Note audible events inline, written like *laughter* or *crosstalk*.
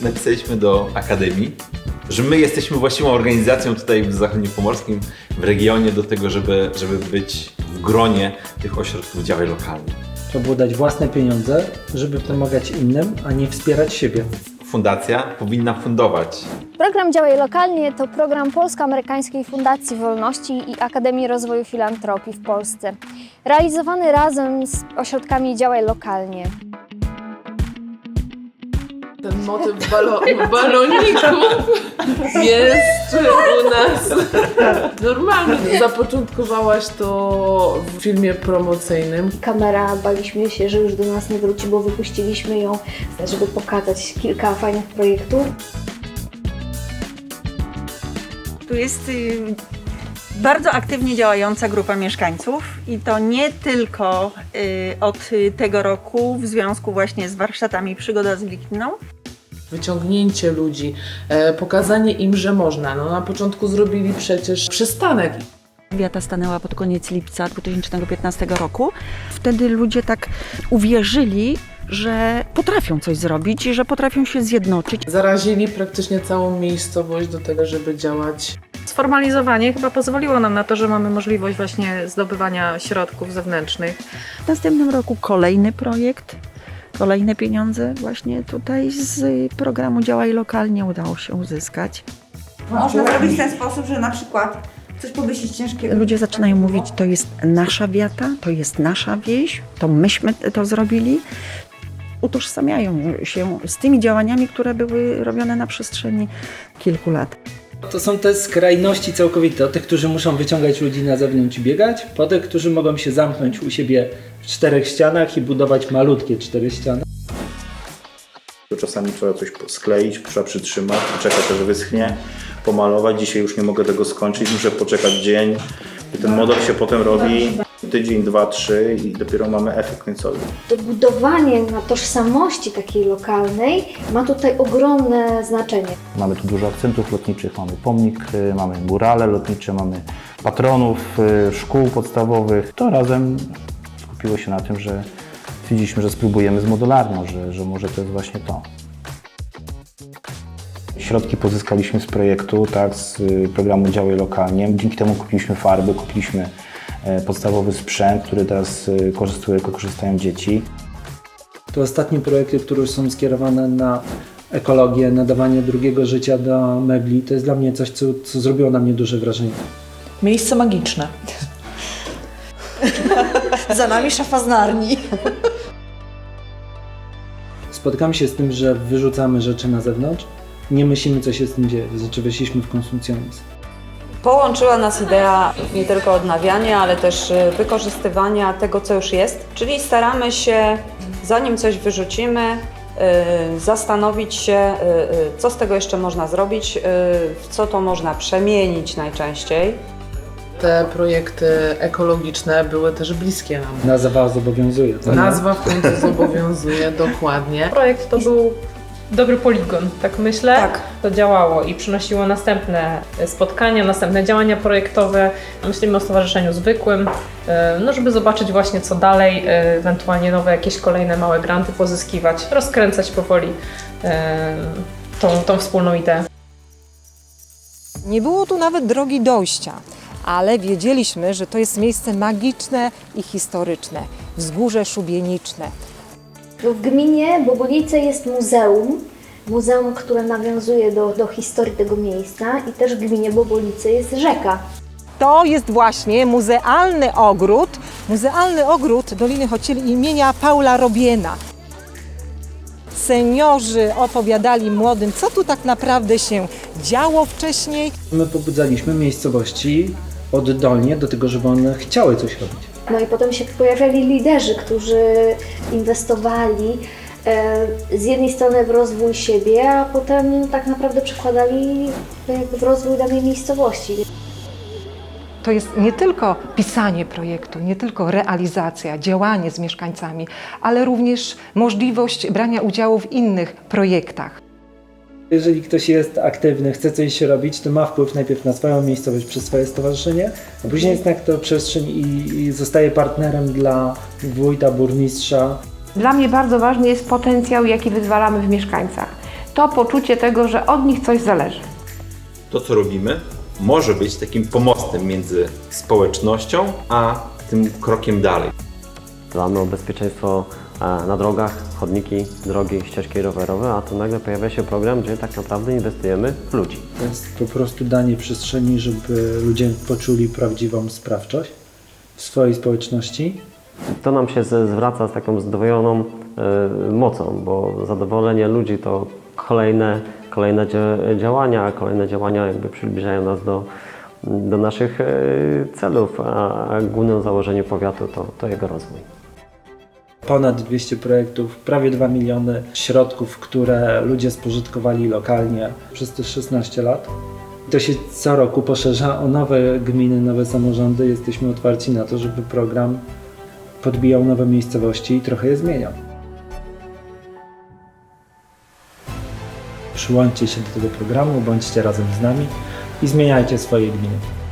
napisaliśmy do Akademii, że my jesteśmy właściwą organizacją tutaj w Zachodniopomorskim, w regionie do tego, żeby, żeby być w gronie tych ośrodków działań lokalnych. Trzeba było dać własne pieniądze, żeby pomagać innym, a nie wspierać siebie. Fundacja powinna fundować Program Działaj Lokalnie to program Polsko-Amerykańskiej Fundacji Wolności i Akademii Rozwoju Filantropii w Polsce, realizowany razem z ośrodkami Działaj Lokalnie. Ten motyw balo baloników jest u nas normalny. Zapoczątkowałaś to w filmie promocyjnym. Kamera, baliśmy się, że już do nas nie wróci, bo wypuściliśmy ją, żeby pokazać kilka fajnych projektów. Tu jest y, bardzo aktywnie działająca grupa mieszkańców i to nie tylko y, od y, tego roku w związku właśnie z warsztatami Przygoda z Wikną, Wyciągnięcie ludzi, e, pokazanie im, że można. No, na początku zrobili przecież przystanek. Wiata stanęła pod koniec lipca 2015 roku. Wtedy ludzie tak uwierzyli, że potrafią coś zrobić i że potrafią się zjednoczyć. Zarazili praktycznie całą miejscowość do tego, żeby działać. Sformalizowanie chyba pozwoliło nam na to, że mamy możliwość właśnie zdobywania środków zewnętrznych. W następnym roku kolejny projekt, kolejne pieniądze właśnie tutaj z programu Działaj Lokalnie udało się uzyskać. Można zrobić w ten sposób, że na przykład coś powiesić ciężkiego. Ludzie zaczynają mówić, to jest nasza wiata, to jest nasza wieś, to myśmy to zrobili. Utożsamiają się z tymi działaniami, które były robione na przestrzeni kilku lat. To są te skrajności całkowite. Od tych, którzy muszą wyciągać ludzi na zewnątrz i biegać, po tych, którzy mogą się zamknąć u siebie w czterech ścianach i budować malutkie cztery ściany. To Czasami trzeba coś skleić, trzeba przytrzymać, poczekać aż wyschnie, pomalować. Dzisiaj już nie mogę tego skończyć, muszę poczekać dzień. I ten model się potem robi tydzień, dwa, trzy i dopiero mamy efekt końcowy. To budowanie na tożsamości takiej lokalnej ma tutaj ogromne znaczenie. Mamy tu dużo akcentów lotniczych, mamy pomnik, y, mamy murale lotnicze, mamy patronów y, szkół podstawowych. To razem skupiło się na tym, że stwierdziliśmy, że spróbujemy z modularną, że, że może to jest właśnie to. Środki pozyskaliśmy z projektu, tak, z y, programu Działaj Lokalnie. Dzięki temu kupiliśmy farby, kupiliśmy e, podstawowy sprzęt, który teraz y, korzystują, korzystają dzieci. To ostatnie projekty, które są skierowane na ekologię, nadawanie drugiego życia do mebli, to jest dla mnie coś, co, co zrobiło na mnie duże wrażenie. Miejsce magiczne. *laughs* Za nami szafa z Narni. Spotykamy się z tym, że wyrzucamy rzeczy na zewnątrz, nie myślimy, co się z tym dzieje. Znaczy, weszliśmy w konsumpcjonizm. Połączyła nas idea nie tylko odnawiania, ale też y, wykorzystywania tego, co już jest. Czyli staramy się, zanim coś wyrzucimy, y, zastanowić się, y, co z tego jeszcze można zrobić, w co to można przemienić najczęściej. Te projekty ekologiczne były też bliskie nam. Nazwa zobowiązuje. tak? Nazwa w końcu zobowiązuje *laughs* dokładnie. Projekt to był dobry poligon, tak myślę. Tak. To działało i przynosiło następne spotkania, następne działania projektowe. Myślimy o stowarzyszeniu zwykłym, e, no żeby zobaczyć właśnie co dalej, e, ewentualnie nowe jakieś kolejne małe granty pozyskiwać, rozkręcać powoli e, tą, tą wspólną ideę. Nie było tu nawet drogi dojścia, ale wiedzieliśmy, że to jest miejsce magiczne i historyczne. Wzgórze szubieniczne. No w gminie Bobolice jest muzeum, muzeum, które nawiązuje do, do historii tego miejsca i też w gminie Bobolice jest rzeka. To jest właśnie muzealny ogród, muzealny ogród Doliny Chocieli imienia Paula Robiena. Seniorzy opowiadali młodym, co tu tak naprawdę się działo wcześniej. My pobudzaliśmy miejscowości oddolnie do tego, żeby one chciały coś robić. No i potem się pojawiali liderzy, którzy inwestowali e, z jednej strony w rozwój siebie, a potem tak naprawdę przekładali jakby w rozwój danej miejscowości. To jest nie tylko pisanie projektu, nie tylko realizacja, działanie z mieszkańcami, ale również możliwość brania udziału w innych projektach. Jeżeli ktoś jest aktywny, chce coś robić, to ma wpływ najpierw na swoją miejscowość przez swoje stowarzyszenie, a później jest na to przestrzeń i, i zostaje partnerem dla wójta, burmistrza. Dla mnie bardzo ważny jest potencjał, jaki wyzwalamy w mieszkańcach. to poczucie tego, że od nich coś zależy. To, co robimy, może być takim pomostem między społecznością a tym krokiem dalej. Dbamy o bezpieczeństwo na drogach, chodniki, drogi, ścieżki rowerowe, a tu nagle pojawia się program, gdzie tak naprawdę inwestujemy w ludzi. To jest po prostu danie przestrzeni, żeby ludzie poczuli prawdziwą sprawczość w swojej społeczności. To nam się zwraca z taką zdwojoną e, mocą, bo zadowolenie ludzi to kolejne, kolejne dzia- działania, a kolejne działania jakby przybliżają nas do, do naszych e, celów, a, a głównym założeniem powiatu to, to jego rozwój. Ponad 200 projektów, prawie 2 miliony środków, które ludzie spożytkowali lokalnie przez te 16 lat. To się co roku poszerza o nowe gminy, nowe samorządy. Jesteśmy otwarci na to, żeby program podbijał nowe miejscowości i trochę je zmieniał. Przyłączcie się do tego programu, bądźcie razem z nami i zmieniajcie swoje gminy.